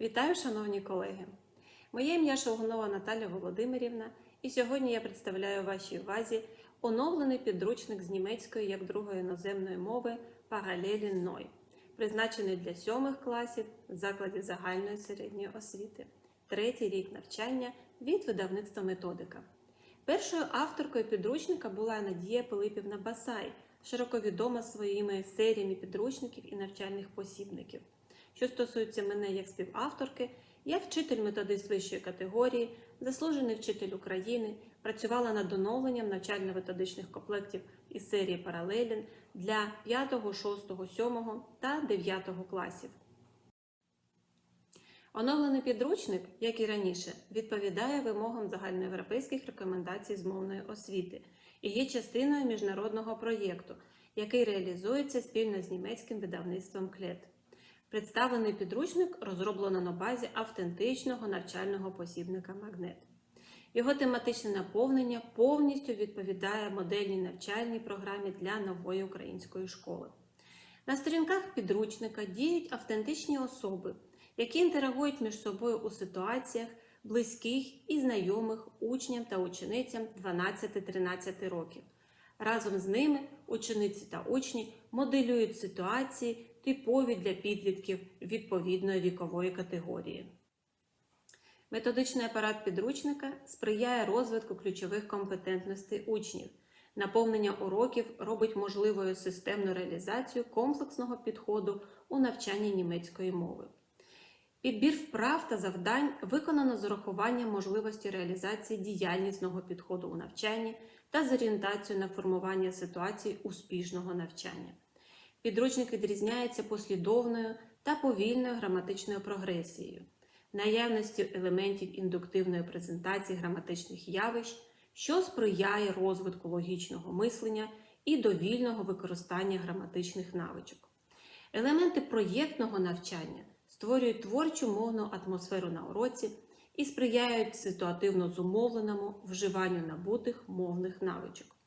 Вітаю, шановні колеги! Моє ім'я Шелгунова Наталя Володимирівна, і сьогодні я представляю вашій увазі оновлений підручник з німецької як другої іноземної мови Паралелі Ной, призначений для сьомих класів закладів загальної середньої освіти, третій рік навчання від видавництва методика. Першою авторкою підручника була Надія Пилипівна Басай, широко відома своїми серіями підручників і навчальних посібників. Що стосується мене як співавторки, я вчитель методист вищої категорії, заслужений вчитель України, працювала над оновленням навчально-методичних комплектів із серії Паралелін для 5, 6, 7 та 9 класів. Оновлений підручник, як і раніше, відповідає вимогам загальноєвропейських рекомендацій з мовної освіти і є частиною міжнародного проєкту, який реалізується спільно з німецьким видавництвом КЛЕД. Представлений підручник розроблено на базі автентичного навчального посібника Магнет. Його тематичне наповнення повністю відповідає модельній навчальній програмі для нової української школи. На сторінках підручника діють автентичні особи, які інтерагують між собою у ситуаціях близьких і знайомих учням та ученицям 12-13 років. Разом з ними учениці та учні моделюють ситуації, типові для підлітків відповідної вікової категорії. Методичний апарат підручника сприяє розвитку ключових компетентностей учнів. Наповнення уроків робить можливою системну реалізацію комплексного підходу у навчанні німецької мови. Підбір вправ та завдань виконано з урахуванням можливості реалізації діяльнісного підходу у навчанні та з орієнтацією на формування ситуацій успішного навчання. Підручник відрізняється послідовною та повільною граматичною прогресією, наявністю елементів індуктивної презентації граматичних явищ, що сприяє розвитку логічного мислення і довільного використання граматичних навичок. Елементи проєктного навчання створюють творчу мовну атмосферу на уроці і сприяють ситуативно зумовленому вживанню набутих мовних навичок.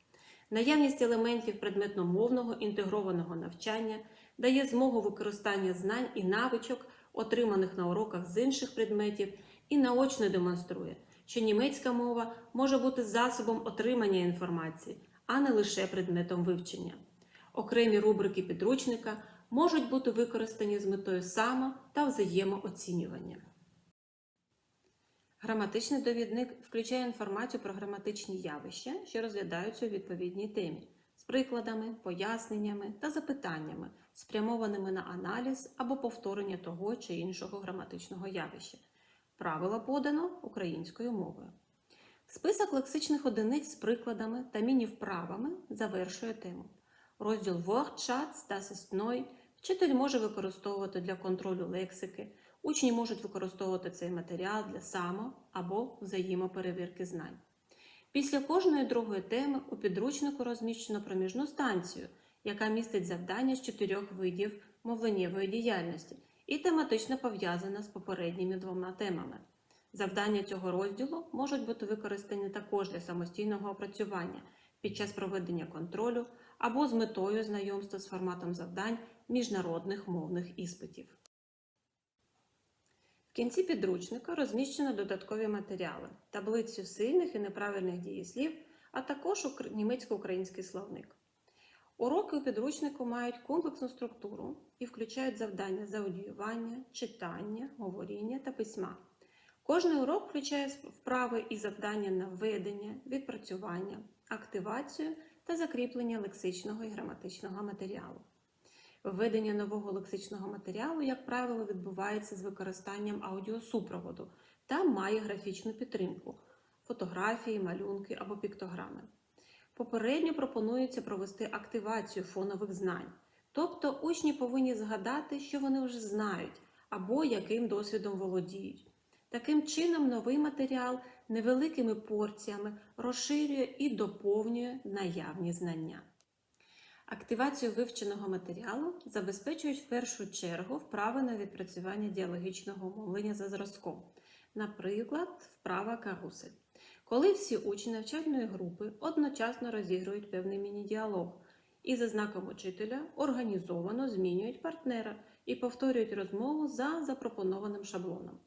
Наявність елементів предметно-мовного інтегрованого навчання дає змогу використання знань і навичок, отриманих на уроках з інших предметів, і наочно демонструє, що німецька мова може бути засобом отримання інформації, а не лише предметом вивчення. Окремі рубрики підручника можуть бути використані з метою само та взаємооцінювання. Граматичний довідник включає інформацію про граматичні явища, що розглядаються у відповідній темі, з прикладами, поясненнями та запитаннями, спрямованими на аналіз або повторення того чи іншого граматичного явища. Правила подано українською мовою. Список лексичних одиниць з прикладами та міні-вправами завершує тему. Розділ Wortschatz, ist neu вчитель може використовувати для контролю лексики. Учні можуть використовувати цей матеріал для само- або взаємоперевірки знань. Після кожної другої теми у підручнику розміщено проміжну станцію, яка містить завдання з чотирьох видів мовленнєвої діяльності і тематично пов'язана з попередніми двома темами. Завдання цього розділу можуть бути використані також для самостійного опрацювання під час проведення контролю або з метою знайомства з форматом завдань міжнародних мовних іспитів. В кінці підручника розміщено додаткові матеріали, таблицю сильних і неправильних дієслів, а також німецько-український словник. Уроки у підручнику мають комплексну структуру і включають завдання з аудіювання, читання, говоріння та письма. Кожний урок включає вправи і завдання на введення, відпрацювання, активацію та закріплення лексичного і граматичного матеріалу. Введення нового лексичного матеріалу, як правило, відбувається з використанням аудіосупроводу та має графічну підтримку фотографії, малюнки або піктограми. Попередньо пропонується провести активацію фонових знань, тобто учні повинні згадати, що вони вже знають або яким досвідом володіють. Таким чином, новий матеріал невеликими порціями розширює і доповнює наявні знання. Активацію вивченого матеріалу забезпечують в першу чергу вправи на відпрацювання діалогічного мовлення за зразком, наприклад, вправа карусель. Коли всі учні навчальної групи одночасно розігрують певний міні-діалог і за знаком учителя організовано змінюють партнера, і повторюють розмову за запропонованим шаблоном.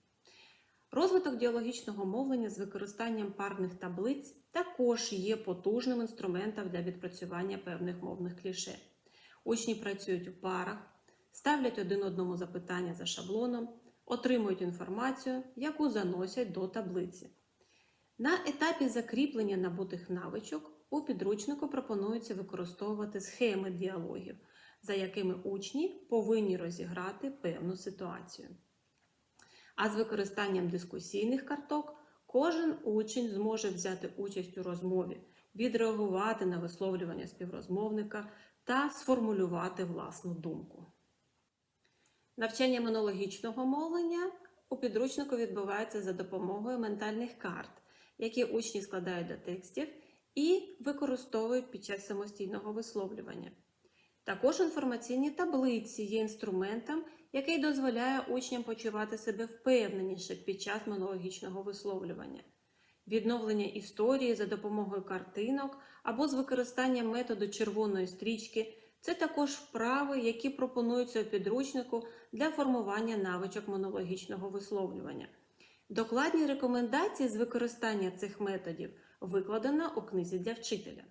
Розвиток діалогічного мовлення з використанням парних таблиць також є потужним інструментом для відпрацювання певних мовних кліше. Учні працюють у парах, ставлять один одному запитання за шаблоном, отримують інформацію, яку заносять до таблиці. На етапі закріплення набутих навичок у підручнику пропонується використовувати схеми діалогів, за якими учні повинні розіграти певну ситуацію. А з використанням дискусійних карток кожен учень зможе взяти участь у розмові, відреагувати на висловлювання співрозмовника та сформулювати власну думку. Навчання монологічного мовлення у підручнику відбувається за допомогою ментальних карт, які учні складають до текстів і використовують під час самостійного висловлювання. Також інформаційні таблиці є інструментом, який дозволяє учням почувати себе впевненіше під час монологічного висловлювання. Відновлення історії за допомогою картинок або з використанням методу червоної стрічки це також вправи, які пропонуються у підручнику для формування навичок монологічного висловлювання. Докладні рекомендації з використання цих методів викладено у книзі для вчителя.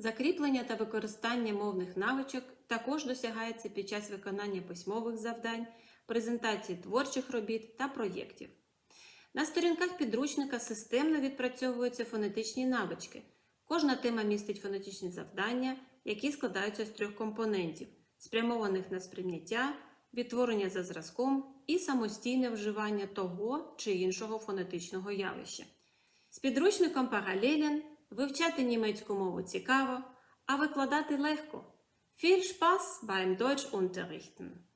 Закріплення та використання мовних навичок також досягається під час виконання письмових завдань, презентації творчих робіт та проєктів. На сторінках підручника системно відпрацьовуються фонетичні навички. Кожна тема містить фонетичні завдання, які складаються з трьох компонентів, спрямованих на сприйняття, відтворення за зразком і самостійне вживання того чи іншого фонетичного явища. З підручником паралелен вивчати німецьку мову цікаво, а викладати легко. Viel Spaß beim Deutschunterrichten!